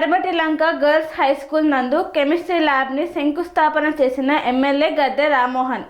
Padamati Lanka girls high school నందు chemistry ల్యాబ్ని శంకుస్థాపన చేసిన ఎమ్మెల్యే గద్దె రామ్మోహన్.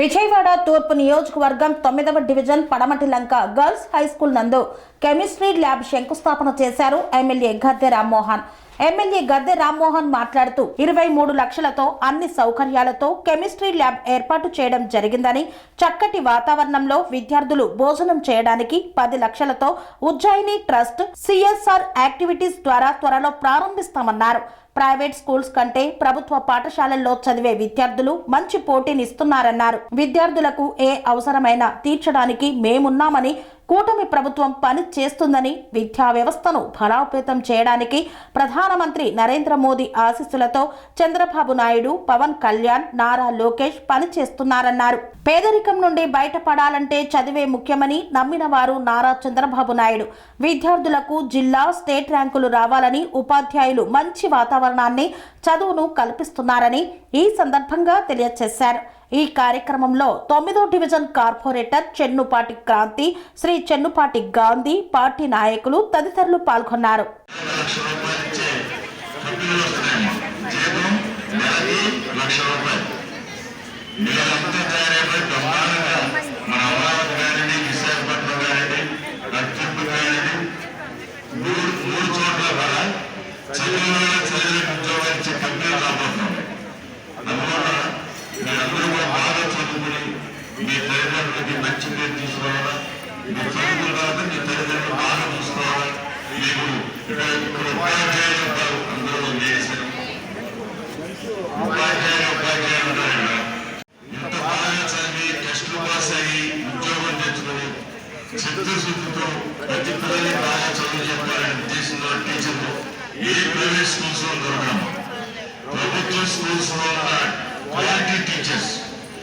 విజయవాడ తూర్పు నియోజకవర్గం తొమ్మిదవ division Padamati Lanka girls high school నందు కెమిస్ట్రీ ల్యాబ్ శంకుస్థాపన చేశారు ఎమ్మెల్యే గద్దె రామ్మోహన్. ఎమ్మెల్యే గద్దె రామ్మోహన్ మాట్లాడుతూ ఇరవై మూడు లక్షలతో అన్ని సౌకర్యాలతో కెమిస్ట్రీ ల్యాబ్ ఏర్పాటు చేయడం జరిగిందని చక్కటి వాతావరణంలో విద్యార్థులు భోజనం చేయడానికి పది లక్షలతో ఉజ్జయిని ట్రస్ట్ సిఎస్ఆర్ యాక్టివిటీస్ ద్వారా త్వరలో ప్రారంభిస్తామన్నారు. ప్రైవేట్ స్కూల్స్ కంటే ప్రభుత్వ పాఠశాలల్లో చదివే విద్యార్థులు మంచి పోటీనిస్తున్నారన్నారు. విద్యార్థులకు ఏ అవసరమైనా తీర్చడానికి మేమున్నామని కూటమి ప్రభుత్వం పని చేస్తుందని విద్యా వ్యవస్థను బలోపేతం చేయడానికి ప్రధానమంత్రి నరేంద్ర మోదీ ఆశీస్సులతో చంద్రబాబు నాయుడు పవన్ కళ్యాణ్ నారా లోకేష్ పని చేస్తున్నారన్నారు. పేదరికం నుండి బయటపడాలంటే చదివే ముఖ్యమని నమ్మిన వారు నారా చంద్రబాబు నాయుడు. విద్యార్థులకు జిల్లా స్టేట్ ర్యాంకులు రావాలని ఉపాధ్యాయులు మంచి వాతావరణాన్ని చదువును కల్పిస్తున్నారని ఈ సందర్భంగా తెలియజేశారు. ఈ కార్యక్రమంలో తొమ్మిదో division corporator Chennupati Kranti Shri Chennupati Gandhi party నాయకులు తదితరులు పాల్గొన్నారు. లక్ష వస్తున్నాయమ్మా జీతం నెలకి లక్ష రూపాయలు మీరంతా తయారైపోయి బ్రహ్మాండంగా మన అమరావతి కానివ్వండి విశాఖపట్నం కానివ్వండి నర్సింపు కానివ్వండి మూడు మూడు చోట్ల కూడా చదివిన వాళ్ళు చదివిన ఉద్యోగాలు ఇచ్చే కంపెనీలు రాబోతున్నాం అందువల్ల మీరందరూ కూడా బాగా చదువుకుని మీ తల్లిదండ్రులకి మంచి పేరు తీసుకురావాలా నీ చదువుకున్న తర్వాత మీ తల్లిదండ్రులు బాగా చూసుకోవాలా. మీకు ఉపాధ్యాయులు ఉంటారు. అందరూ చేశారు. ఉపాధ్యాయులు ఉపాధ్యాయులు ఉన్నారు ఇక్కడ. బాగా చదివి టెస్టులు పాస్ అయ్యి ఉద్యోగం తెచ్చుకొని చిత్తశుద్ధితో ప్రతి పిల్లల్ని బాగా చదువు చెప్పాలనే ఉద్దేశంతో టీచర్లు ఏ ప్రైవేట్ స్కూల్స్లో దొరకడం? ప్రభుత్వ స్కూల్స్లో ఉన్న క్వాలిటీ టీచర్స్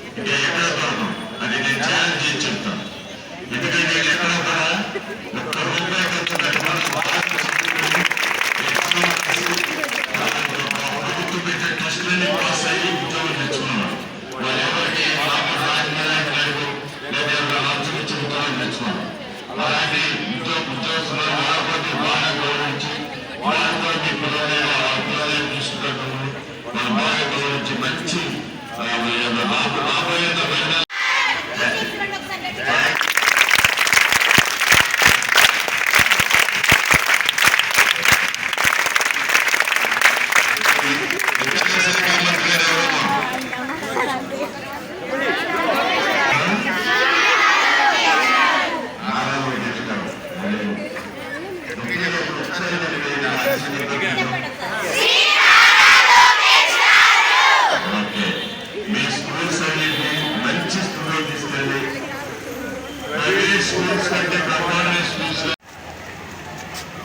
ఇంకా ఎక్కడ దొరకడం అది నేను ఛాలెంజ్ చేసి చెప్తాను. ఎందుకంటే ఎక్కడ కూడా ఒక్క రూపాయి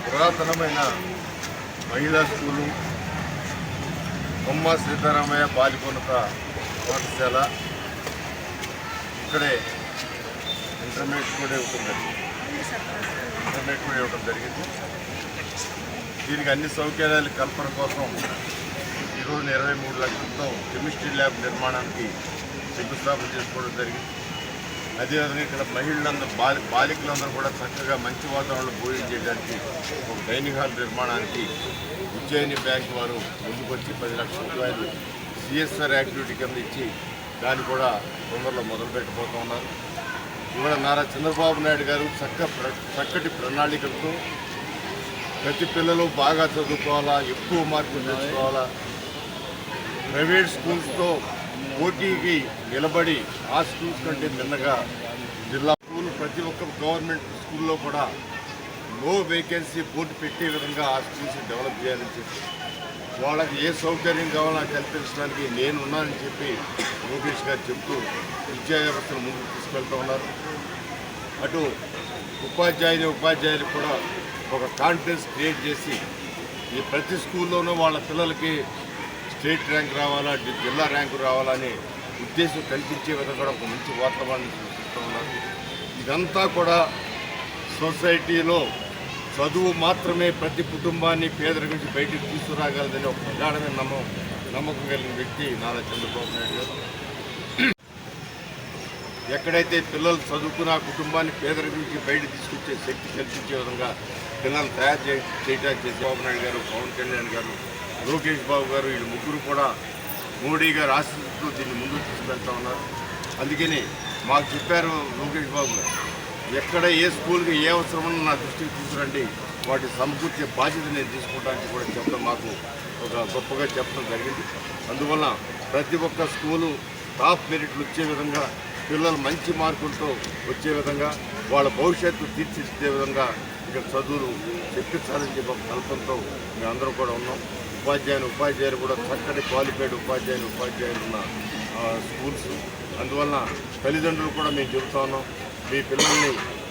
పురాతనమైన మహిళా స్కూలు బొమ్మ సీతారామయ్య బాలికోన్నత పాఠశాల ఇక్కడే ఇంటర్మీడియట్ కూడా ఇవ్వటం జరిగింది ఇంటర్మీడియట్ కూడా ఇవ్వటం జరిగింది. దీనికి అన్ని సౌకర్యాలు కల్పన కోసం ఈరోజు ఇరవై మూడు లక్షలతో కెమిస్ట్రీ ల్యాబ్ నిర్మాణానికి శంకుస్థాపన చేసుకోవడం జరిగింది. అదేవిధంగా ఇక్కడ మహిళలందరూ బాలి బాలికలందరూ కూడా చక్కగా మంచి వాతావరణంలో భోజనం చేయడానికి ఒక డైనింగ్ హాల్ నిర్మాణానికి ఉజ్జయిని బ్యాంక్ వారు ముందుకొచ్చి పది లక్షల రూపాయలు సిఎస్ఆర్ యాక్టివిటీ కింద ఇచ్చి దాన్ని కూడా తొందరలో మొదలు ఉన్నారు. ఇవాళ నారా చంద్రబాబు నాయుడు గారు చక్క ప్ర- చక్కటి ప్రణాళికలతో ప్రతి పిల్లలు బాగా చదువుకోవాలా ఎక్కువ మార్కులు తెచ్చుకోవాలా. ప్రైవేట్ స్కూల్స్తో పోటీకి నిలబడి ఆ స్కూల్స్ కంటే నిన్నగా జిల్లా స్కూల్ ప్రతి ఒక్క గవర్నమెంట్ స్కూల్లో కూడా నో వేకెన్సీ బోర్డు పెట్టే విధంగా ఆ స్కూల్స్ డెవలప్ చేయాలని చెప్పి వాళ్ళకి ఏ సౌకర్యం కావాలో కల్పించడానికి నేను ఉన్నానని చెప్పి లోకేష్ గారు చెప్తూ విద్యా వ్యవస్థను ముందుకు తీసుకెళ్తూ ఉన్నారు. అటు ఉపాధ్యాయుని ఉపాధ్యాయులు కూడా ఒక కాన్ఫిడెన్స్ క్రియేట్ చేసి ఈ ప్రతి స్కూల్లోనూ వాళ్ళ పిల్లలకి స్టేట్ ర్యాంక్ రావాలా జిల్లా ర్యాంకు రావాలని ఉద్దేశం కల్పించే విధంగా ఒక మంచి వాతావరణం సృష్టిస్తూ ఉన్నారు. ఇదంతా కూడా సొసైటీలో చదువు మాత్రమే ప్రతి కుటుంబాన్ని పేదరిక నుంచి బయటికి తీసుకురాగలదని ఒక ప్రగాఢమైన నమ్మకం నమ్మకం కలిగిన వ్యక్తి నారా చంద్రబాబు నాయుడు గారు. ఎక్కడైతే పిల్లలు చదువుకున్న కుటుంబాన్ని పేదరి నుంచి బయట తీసుకొచ్చే శక్తి కల్పించే విధంగా పిల్లల్ని తయారు చే చేయడానికి చంద్రబాబు నాయుడు గారు పవన్ కళ్యాణ్ గారు లోకేష్ బాబు గారు వీళ్ళు ముగ్గురు కూడా మోడీ గారు ఆశీస్సులతో దీన్ని ముందుకు తీసుకెళ్తా ఉన్నారు. అందుకని మాకు చెప్పారు లోకేష్ బాబు గారు ఎక్కడ ఏ స్కూల్కి ఏ అవసరమని నా దృష్టికి తీసుకురండి. వాటి సమకూర్చే బాధ్యత నేను తీసుకుంటానికి కూడా చెప్పడం మాకు ఒక గొప్పగా చెప్పడం జరిగింది. అందువల్ల ప్రతి ఒక్క స్కూలు టాప్ మెరిట్లు వచ్చే విధంగా పిల్లలు మంచి మార్కులతో వచ్చే విధంగా వాళ్ళ భవిష్యత్తు తీర్చిదిద్దే విధంగా ఇక్కడ చదువులు చెప్పించాలని చెప్పి ఒక కల్పంతో మేమందరం కూడా ఉన్నాం. ఉపాధ్యాయులు ఉపాధ్యాయులు కూడా చక్కటి క్వాలిఫైడ్ ఉపాధ్యాయులు ఉపాధ్యాయులు ఉన్న స్కూల్స్ అందువలన తల్లిదండ్రులు కూడా మేము చెబుతా ఉన్నాం మీ పిల్లల్ని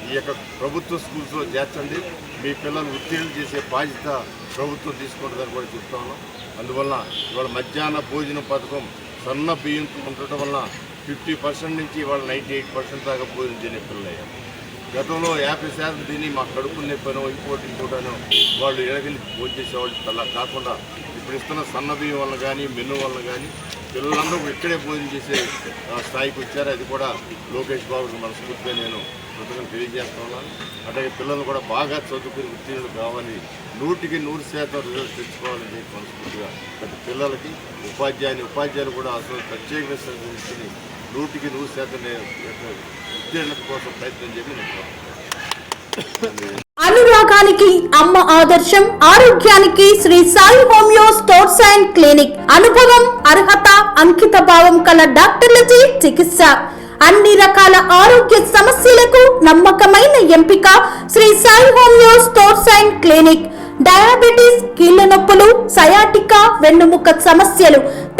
ఈ యొక్క ప్రభుత్వ స్కూల్స్లో చేర్చండి. మీ పిల్లలు ఉత్తీర్ణం చేసే బాధ్యత ప్రభుత్వం తీసుకుంటుందని కూడా చెప్తా ఉన్నాం. అందువల్ల ఇవాళ మధ్యాహ్న భోజన పథకం సన్న బియ్యంతో ఉండటం వల్ల ఫిఫ్టీ పర్సెంట్ నుంచి ఇవాళ నైంటీ ఎయిట్ పర్సెంట్ దాకా భోజనం తినే పిల్లలు గతంలో యాభై శాతం తిని మా కడుపు నొప్పినో ఇంకోటి ఇంకోటనో వాళ్ళు ఎడగలి భోంచేసేవాళ్ళు అలా కాకుండా ఇప్పుడు ఇస్తున్న సన్నబియ్యం వల్ల కానీ మెను వల్ల కానీ పిల్లలందరూ ఇక్కడే భోజనం చేసే స్థాయికి వచ్చారు. అది కూడా లోకేష్ బాబుకి మనస్ఫూర్తిగా నేను కృతజ్ఞతలు తెలియజేస్తున్నాను అంటే అలాగే పిల్లలు కూడా బాగా చదువుకుని ఉత్తీర్ణులు కావాలి. నూటికి నూరు శాతం రిజల్ట్ తెచ్చుకోవాలని చెప్పి మనస్ఫూర్తిగా ప్రతి పిల్లలకి ఉపాధ్యాయుని ఉపాధ్యాయులు కూడా అసలు ప్రత్యేకంగా శ్రద్ధ నూటికి నూరు శాతం నే- కోసం ప్రయత్నం చేయమని నేను అనురాగానికి అమ్మ ఆదర్శం ఆరోగ్యానికి Shri Sai homeo stores and clinic. అనుభవం అర్హత అంకిత భావం కల డాక్టర్లచే చికిత్స. అన్ని రకాల ఆరోగ్య సమస్యలకు నమ్మకమైన ఎంపిక Shri Sai homeo stores and clinic. Diabetes కీళ్ళ నొప్పులు సయాటికా వెన్నుముక సమస్యలు